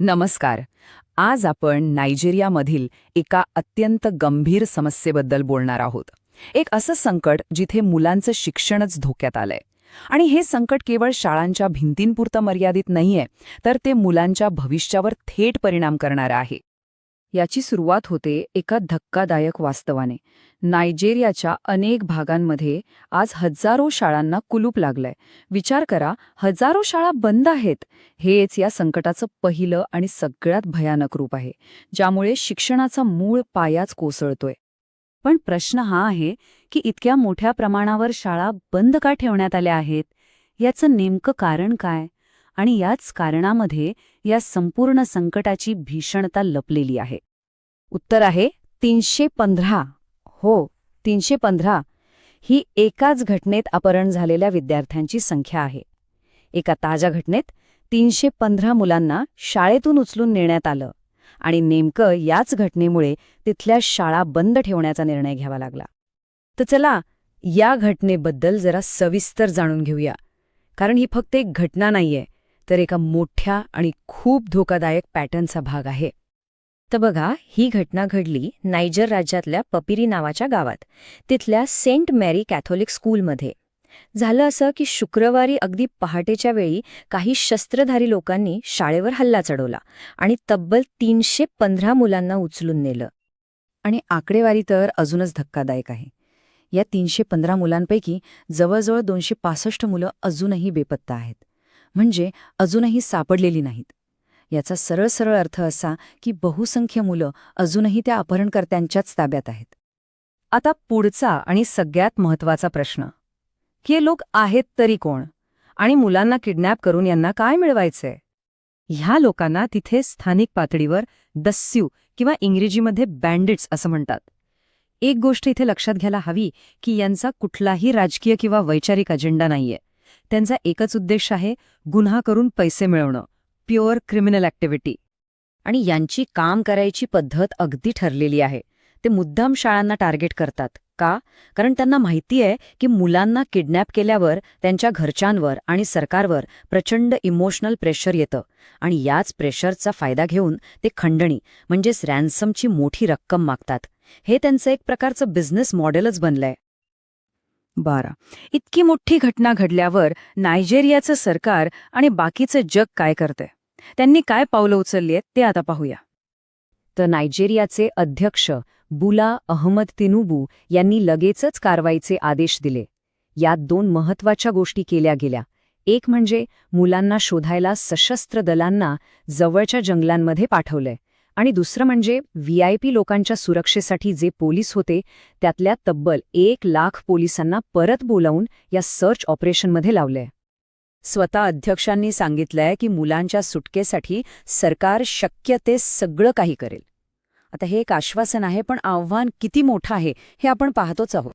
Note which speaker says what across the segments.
Speaker 1: नमस्कार. आज आपण नायजेरियामधील एका अत्यंत गंभीर समस्येबद्दल बोलणार आहोत. एक असं संकट जिथे मुलांचं शिक्षणच धोक्यात आलंय. आणि हे संकट केवळ शाळांच्या भिंतींपुरतं मर्यादित नाहीये तर ते मुलांच्या भविष्यावर थेट परिणाम करणारं आहे. याची सुरुवात होते एका धक्कादायक वास्तवाने. नायजेरियाच्या अनेक भागांमध्ये आज हजारो शाळांना कुलूप लागलंय. विचार करा हजारो शाळा बंद आहेत? हेच या संकटाचं पहिलं आणि सगळ्यात भयानक रूप आहे ज्यामुळे शिक्षणाचा मूळ पायाच कोसळतोय. पण प्रश्न हा आहे की इतक्या मोठ्या प्रमाणावर शाळा बंद का ठेवण्यात आल्या आहेत? याचं नेमकं कारण काय? आणि याच कारणामध्ये या संपूर्ण संकटाची भीषणता लपलेली आहे. उत्तर आहे तीनशे पंधरा. हो तीनशे पंधरा. ही एकाच घटनेत अपहरण झालेल्या विद्यार्थ्यांची संख्या आहे. एका ताज्या घटनेत तीनशे पंधरा मुलांना शाळेतून उचलून नेण्यात आलं आणि नेमकं याच घटनेमुळे तिथल्या शाळा बंद ठेवण्याचा निर्णय घ्यावा लागला. तर चला या घटनेबद्दल जरा सविस्तर जाणून घेऊया. कारण ही फक्त एक घटना नाहीये. तर एका मोठ्या आणि खूप धोकादायक पॅटर्नचा भाग आहे.
Speaker 2: तर बघा ही घटना घडली नायजर राज्यातल्या पपिरी नावाच्या गावात तिथल्या सेंट मॅरी कॅथोलिक स्कूलमध्ये. झालं असं की शुक्रवारी अगदी पहाटेच्या वेळी काही शस्त्रधारी लोकांनी शाळेवर हल्ला चढवला आणि तब्बल तीनशे पंधरा मुलांना उचलून नेलं.
Speaker 1: आणि आकडेवारी तर अजूनच धक्कादायक आहे. या तीनशे पंधरा मुलांपैकी जवळजवळ दोनशे पासष्ट मुलं अजूनही बेपत्ता आहेत. म्हणजे अजूनही सापडलेली नाहीत. याचा सरळ सरळ अर्थ असा की बहुसंख्य मुलं अजूनही त्या अपहरणकर्त्यांच्याच ताब्यात आहेत. आता पुढचा आणि सगळ्यात महत्त्वाचा प्रश्न. की हे लोक आहेत तरी कोण? आणि मुलांना किडनॅप करून यांना काय मिळवायचंय? ह्या लोकांना तिथे स्थानिक पातळीवर दस्यू किंवा इंग्रजीमध्ये बँडिट्स असं म्हणतात. एक गोष्ट इथे लक्षात घ्यायला हवी की यांचा कुठलाही राजकीय किंवा वैचारिक अजेंडा नाहीये. त्यांचा एकच उद्देश आहे गुन्हा करून पैसे मिळवणं प्युअर क्रिमिनल ॲक्टिव्हिटी. आणि यांची काम करायची पद्धत अगदी ठरलेली आहे. ते मुद्दाम शाळांना टार्गेट करतात. का? कारण त्यांना माहिती आहे की मुलांना किडनॅप केल्यावर त्यांच्या घरच्यांवर आणि सरकारवर प्रचंड इमोशनल प्रेशर येतं. आणि याच प्रेशरचा फायदा घेऊन ते खंडणी म्हणजेच रॅन्समची मोठी रक्कम मागतात. हे त्यांचं एक प्रकारचं बिझनेस मॉडेलच बनलंय. बारा. इतकी मोठी घटना घडल्यावर नायजेरियाचं सरकार आणि बाकीचं जग काय करतंय? त्यांनी काय पावलं उचलली आहेत ते आता पाहूया. तर नायजेरियाचे अध्यक्ष बुला अहमद तिनुबू यांनी लगेचच कारवाईचे आदेश दिले. यात दोन महत्त्वाच्या गोष्टी केल्या गेल्या. एक म्हणजे मुलांना शोधायला सशस्त्र दलांना जवळच्या जंगलांमध्ये पाठवलंय. आणि दुसरं म्हणजे व्ही आय पी लोकांच्या सुरक्षेसाठी जे पोलीस होते त्यातल्या तब्बल एक लाख पोलिसांना परत बोलावून या सर्च ऑपरेशनमध्ये लावलंय. स्वतः अध्यक्षांनी सांगितलंय की मुलांच्या सुटकेसाठी सरकार शक्य ते सगळं काही करेल. आता हे एक आश्वासन आहे पण आव्हान किती मोठं आहे हे आपण पाहतोच आहोत.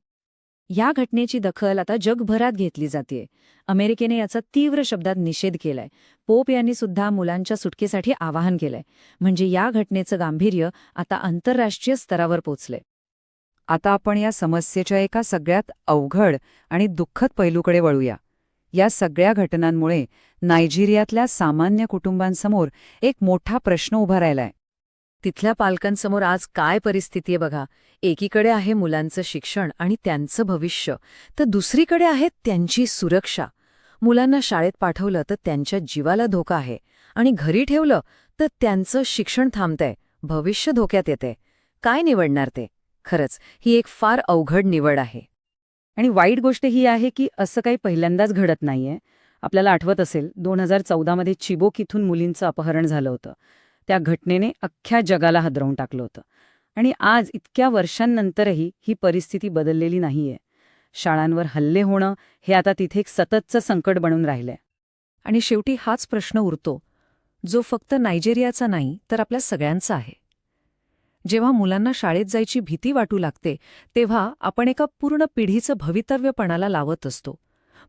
Speaker 1: या घटनेची दखल आता जगभरात घेतली जाते अमेरिकेने याचा तीव्र शब्दात निषेध केलाय. पोप यांनी सुद्धा मुलांच्या सुटकेसाठी आवाहन केलंय. म्हणजे या घटनेचं गांभीर्य आता आंतरराष्ट्रीय स्तरावर पोचलंय. आता आपण या समस्येच्या एका सगळ्यात अवघड आणि दुःखद पैलूकडे वळूया. या सगळ्या घटनांमुळे नायजेरियातल्या सामान्य कुटुंबांसमोर एक मोठा प्रश्न उभा राहिलाय. तिथल्या पालकांसमोर आज काय परिस्थिती आहे बघा. एकीकडे आहे मुलांचं शिक्षण आणि त्यांचं भविष्य तर दुसरीकडे आहे त्यांची सुरक्षा. मुलांना शाळेत पाठवलं तर त्यांच्या जीवाला धोका आहे. आणि घरी ठेवलं तर त्यांचं शिक्षण थांबतंय. भविष्य धोक्यात येते काय निवडणार ते? खरंच ही एक फार अवघड निवड आहे. आणि वाईट गोष्ट ही आहे की असं काही पहिल्यांदाच घडत नाहीये. आपल्याला आठवत असेल दोन हजार चौदामध्ये चिबोक इथून मुलींचं अपहरण झालं होतं. त्या घटनेने अख्ख्या जगाला हादरवून टाकलं होतं. आणि आज इतक्या वर्षांनंतरही ही परिस्थिती बदललेली नाहीये. शाळांवर हल्ले होणं हे आता तिथे एक सततचं संकट बनून राहिलंय. आणि शेवटी हाच प्रश्न उरतो. जो फक्त नायजेरियाचा नाही तर आपल्या सगळ्यांचा आहे. जेव्हा मुलांना शाळेत जायची भीती वाटू लागते तेव्हा आपण एका पूर्ण पिढीचं भवितव्यपणाला लावत असतो.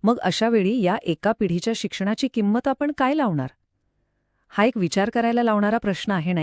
Speaker 1: मग अशावेळी या एका पिढीच्या शिक्षणाची किंमत आपण काय लावणार? हा एक विचार करायला लावणारा प्रश्न आहे नाही?